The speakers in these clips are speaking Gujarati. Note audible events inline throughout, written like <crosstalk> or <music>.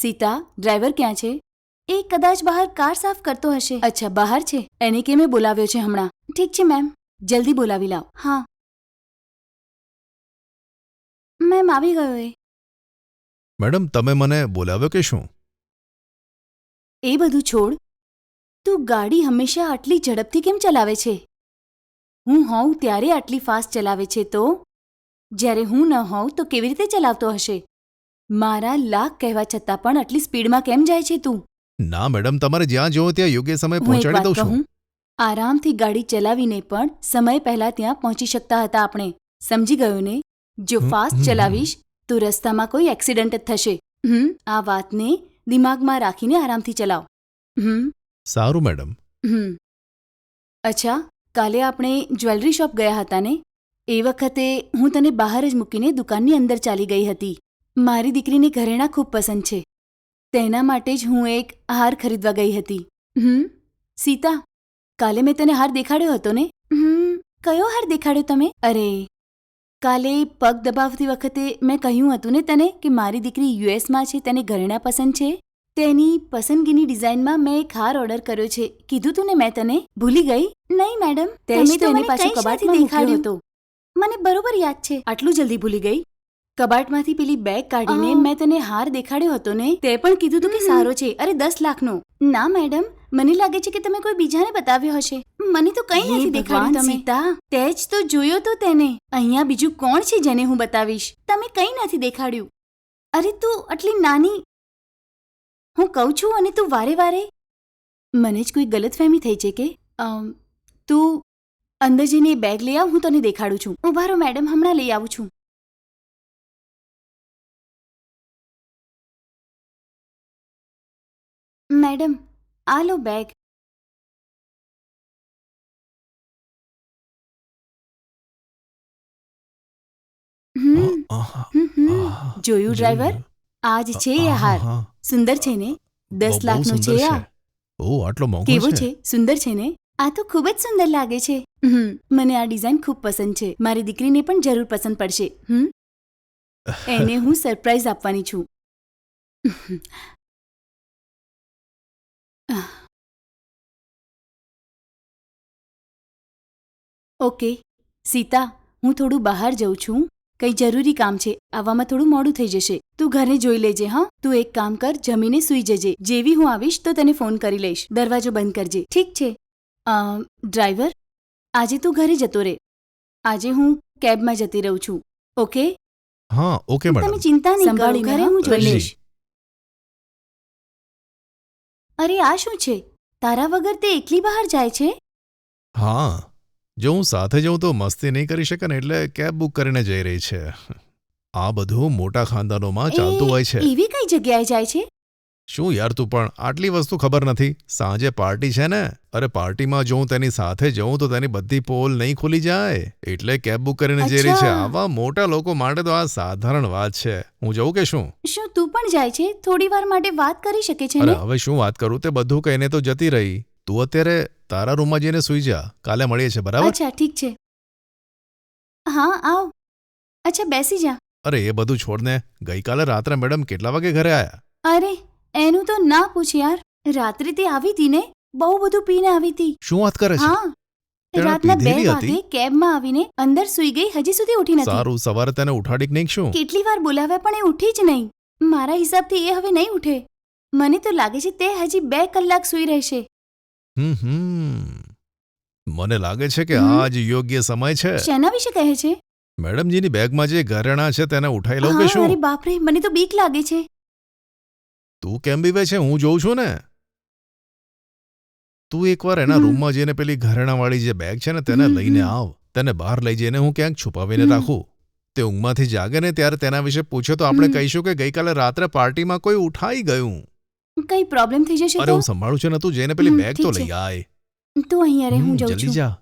સીતા ડ્રાઈવર ક્યાં છે? એ કદાચ બહાર કાર સાફ કરતો હશે. અચ્છા બહાર છે. એને કેમે બોલાવ્યો છે હમણાં? ઠીક છે મેમ. જલ્દી બોલાવી લાવ. હા. મેમ આવી ગયો એ. મેડમ તમે મને બોલાવ્યો કે શું? એ બધું છોડ. તું ગાડી હંમેશા આટલી ઝડપથી કેમ ચલાવે છે? હું હોઉં ત્યારે આટલી ફાસ્ટ ચલાવે છે તો? જ્યારે હું ન હોઉં તો કેવી રીતે ચલાવતો હશે? મારા લાખ કહેવા છતાં પણ આટલી સ્પીડમાં કેમ જાય છે તું? ના મેડમ તમારે જ્યાં જોવો ત્યાં યોગ્ય સમયે હું એક પહોંચાડી વાત દઉં છું. કહું? આરામથી ગાડી ચલાવીને પણ સમય પહેલા ત્યાં પહોંચી શકતા હતા આપણે. સમજી ગયો ને? જો હમ, ફાસ્ટ હમ, હમ. ચલાવીશ તો રસ્તામાં કોઈ એક્સિડન્ટ જ થશે. હમ આ વાતને દિમાગમાં રાખીને આરામથી ચલાવ. હમ. સારું મેડમ. હમ. અચ્છા કાલે આપણે જ્વેલરી શોપ ગયા હતા ને? એ વખતે હું તને બહાર જ મૂકીને દુકાનની અંદર ચાલી ગઈ હતી. મારી દીકરીને ઘરેણાં ખૂબ પસંદ છે. તેના માટે જ હું એક હાર ખરીદવા ગઈ હતી. હમ સીતા કાલે મેં તને હાર દેખાડ્યો હતો ને? હમ કયો હાર દેખાડ્યો તમે? અરે કાલે પગ દબાવતી વખતે મેં કહ્યું હતું ને તને કે મારી દીકરી યુએસમાં છે તેને ઘરેણાં પસંદ છે? તેની પસંદગીની ડિઝાઇનમાં મેં એક હાર ઓર્ડર કર્યો છે. કીધું તું ને મેં તને? ભૂલી ગઈ? નહીં મેડમ. તમે તો એને પાછું કબાટમાં દેખાડ્યો. હતો. મને બરોબર યાદ છે. આટલું જલ્દી ભૂલી ગઈ? કબાટમાંથી પેલી બેગ કાઢીને મેં તને હાર દેખાડ્યો હતો ને? તે પણ કીધું તું કે સારો છે. અરે દસ લાખનો. ના મેડમ મને લાગે છે કે તમે કોઈ બીજાને બતાવ્યો હશે. મને તો કંઈ નથી દેખાડ્યું તમે. સીતા. તે જ તો જોયો તો તેને. અહીંયા બીજું કોણ છે જેને હું બતાવીશ? તમે કંઈ નથી દેખાડ્યું. અરે તું આટલી નાની. હું કહું છું અને તું વારે વારે. મને જ કોઈ ગલતફહેમી થઈ છે કે? તું અંદર જઈને બેગ લઈ આવ હું તને દેખાડું છું. ઉભારો મેડમ હમણાં લઈ આવું છું. મેડમ આ લો બેગ. જોયું ડ્રાઈવર આ જ છે એ હાર સુંદર છે ને દસ લાખનો છે આ ઓ આટલો મોંઘો કેવો છે સુંદર છે ને આ તો ખૂબ જ સુંદર લાગે છે મને આ ડિઝાઇન ખૂબ પસંદ છે મારી દીકરીને પણ જરૂર પસંદ પડશે એને હું સરપ્રાઈઝ આપવાની છું ઓકે. સીતા હું થોડું બહાર જઉં છું. કંઈ જરૂરી કામ છે. આવવામાં થોડું મોડું થઈ જશે. તું ઘરે જોઈ લેજે હા? તું એક કામ કર જમીને સૂઈ જજે. જેવી હું આવીશ તો તને ફોન કરી લઈશ. દરવાજો બંધ કરજે. ઠીક છે. ડ્રાઈવર? આજે તું ઘરે જતો રે. આજે હું કેબમાં જતી રહું છું. ઓકે? હા ઓકે તમે ચિંતા નહીં કરો. ઘરે હું? જોઈ લઈશ. અરે આ શું છે? તારા વગર તે એકલી બહાર જાય છે? હા. જો હું સાથે જઉં તો મસ્તી નહીં કરી શકે ને એટલે કેબ બુક કરીને જઈ રહી છે. આ બધું મોટા ખાનદાનોમાં ચાલતું હોય છે. એવી કઈ જગ્યાએ જાય છે? શું યાર તું પણ આટલી વસ્તુ ખબર નથી. સાંજે પાર્ટી છે ને અરે પાર્ટીમાં જો હું તેની સાથે જઉં તો તેની બધી પોલ નહીં ખુલી જાય. એટલે કેબ બુક કરીને જઈ રહી છે. આવા મોટા લોકો માટે તો આ સાધારણ વાત છે. હું જઉં કે શું? શું તું પણ જાય છે? થોડી વાર માટે વાત કરી શકે છે અરે હવે શું વાત કરું? તે બધું કહીને તો જતી રહી. તું અત્યારે તારા રૂમમાં જઈને સૂઈ જા. કાલે મળીએ છે બરાબર? અચ્છા ઠીક છે. હા આવ. અચ્છા બેસી જા. અરે એ બધું છોડને ગઈકાલે રાત્રે મેડમ કેટલા વાગે ઘરે આયા? અરે એનું તો ના પૂછ યાર. રાત્રે તે આવી હતી ને. બહુ બધું પીને આવી હતી શું વાત કરે છે? હા. રાતના બે વાગે? કેબમાં આવીને અંદર સૂઈ ગઈ હજી સુધી ઉઠી નથી. સારું સવારે તેને ઉઠાડી નહીં શું? કેટલી વાર બોલાવે પણ એ ઉઠી જ નહીં. મારા હિસાબથી એ હવે નહીં ઉઠે. મને તો લાગે છે તે હજી બે કલાક સૂઈ રહેશે. હમ મને લાગે છે કે. આ જ યોગ્ય સમય છે શેના વિશે કહે છે મેડમજીની બેગમાં જે ઘરેણાં છે તેને ઉઠાઈ લઉં કે હા શું અરે બાપરે મને તો બીક લાગે છે તું કેમ બીવે છે હું જોઉં છું ને તું એકવાર એના હમ. રૂમમાં જઈને પેલી ઘરેણાવાળી જે બેગ છે ને તેને હમ, લઈને હમ. આવ તેને બહાર લઈ જઈને હું ક્યાંક છુપાવીને હમ. રાખું તે ઊંઘમાંથી જાગે ને ત્યારે તેના વિશે પૂછે તો આપણે હમ. કહીશું કે ગઈકાલે રાત્રે પાર્ટીમાં કોઈ ઉઠાઈ ગયું કઈ પ્રોબ્લેમ થઈ જશે અરે તો? હું સંભાળું છું ને તું જઈને પેલી બેગ તો લઈ આય. તું અહીંયા અરે હું જઉં જલ્દી જા.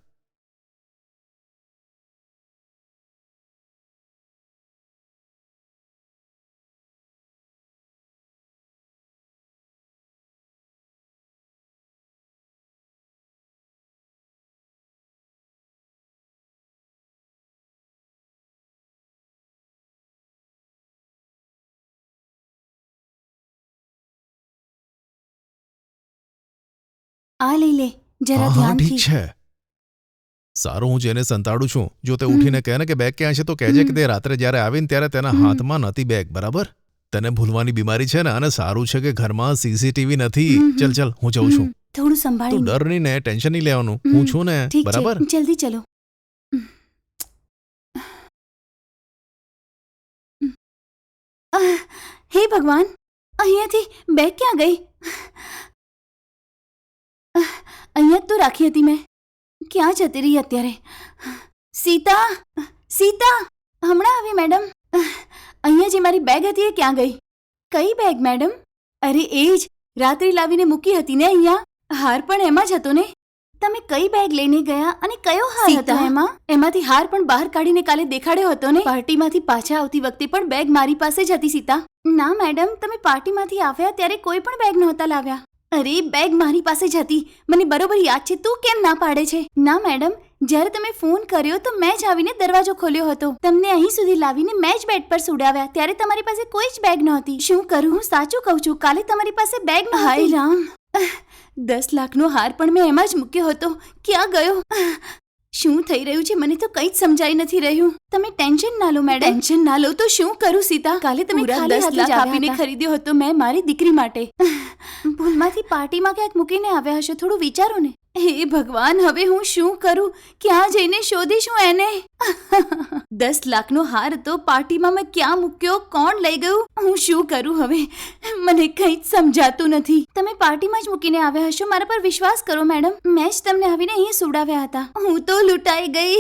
આ લઈ લે જરા હા ઠીક ધ્યાનથી. છે. સારું હું જેને સંતાડું છું જો તે. ઉઠીને કહે ને કે બેગ ક્યાં છે તો કહેજે કે. તે રાત્રે જ્યારે આવીને ત્યારે તેના હમ. હાથમાં નથી બેગ બરાબર? તને ભૂલવાની બીમારી છે ને અને સારું છે કે ઘરમાં સીસીટીવી નથી. હમ, હમ. ચલ ચલ હું જઉં છું. હમ, થોડું તું સંભાળીને ડર નહીં ને ટેન્શન નહીં લેવાનું. હમ. હું છું ને ઠીક બરાબર? છે જલ્દી ચલો. આહ, હે ભગવાન અહીંયાથી બેગ ક્યાં ગઈ? અહીંયા જ તો રાખી હતી મેં. ક્યાં જતી રહી અત્યારે? સીતા સીતા હમણાં આવી મેડમ. અહીંયા જે મારી બેગ હતી એ ક્યાં ગઈ? કઈ બેગ મેડમ? અરે એ જ રાત્રે લાવીને મૂકી હતી ને અહીંયા. હાર પણ એમાં જ હતો ને. તમે કઈ બેગ લઈને ગયા અને કયો હાર હતો એમાં? એમાંથી હાર પણ બહાર કાઢીને કાલે દેખાડ્યો હતો ને. પાર્ટીમાંથી પાછા આવતી વખતે પણ બેગ મારી પાસે જ હતી સીતા. ના મેડમ તમે પાર્ટીમાંથી આવ્યા ત્યારે કોઈ પણ બેગ નહોતા લાવ્યા. અરે બેગ મારી પાસે જ હતી. મને બરોબર યાદ છે તું કેમ ના પાડે છે? ના મેડમ જ્યારે તમે ફોન કર્યો તો મેં જ આવીને દરવાજો ખોલ્યો હતો. તમને અહીં સુધી લાવીને મેં જ બેડ પર સુડાવ્યા. ત્યારે તમારી પાસે કોઈ જ બેગ નહોતી. શું કરું? હું સાચું કહું છું કાલે તમારી પાસે બેગ ન હાય રામ. દસ લાખનો હાર પણ મેં એમાં જ મૂક્યો હતો. ક્યાં ગયો? શું થઈ રહ્યું છે? મને તો કંઈ જ સમજાઈ નથી રહ્યું. તમે ટેન્શન ના લો મેડમ. ટેન્શન ના લો તો શું કરું સીતા? કાલે તમે ખાલી દસ લાખ આપીને ખરીદ્યો હતો મેં મારી દીકરી માટે. ભૂલમાંથી પાર્ટીમાં ક્યાંક મૂકીને આવ્યા હશો? થોડું વિચારો ને. હે ભગવાન, હવે હું શું કરું? ક્યાં જઈને શોધીશું એને? <laughs> દસ લાખનો હાર તો પાર્ટીમાં મેં ક્યાં મૂક્યો? કોણ લઈ ગયું? હું શું કરું હવે? મને કંઈ જ સમજાતું નથી. તમે પાર્ટીમાં જ મૂકીને આવ્યા હશો, મારા પર વિશ્વાસ કરો, મેડમ. મેં જ તમને આવીને અહીં સુડાવ્યા હતા. હું તો લૂંટાઈ ગઈ.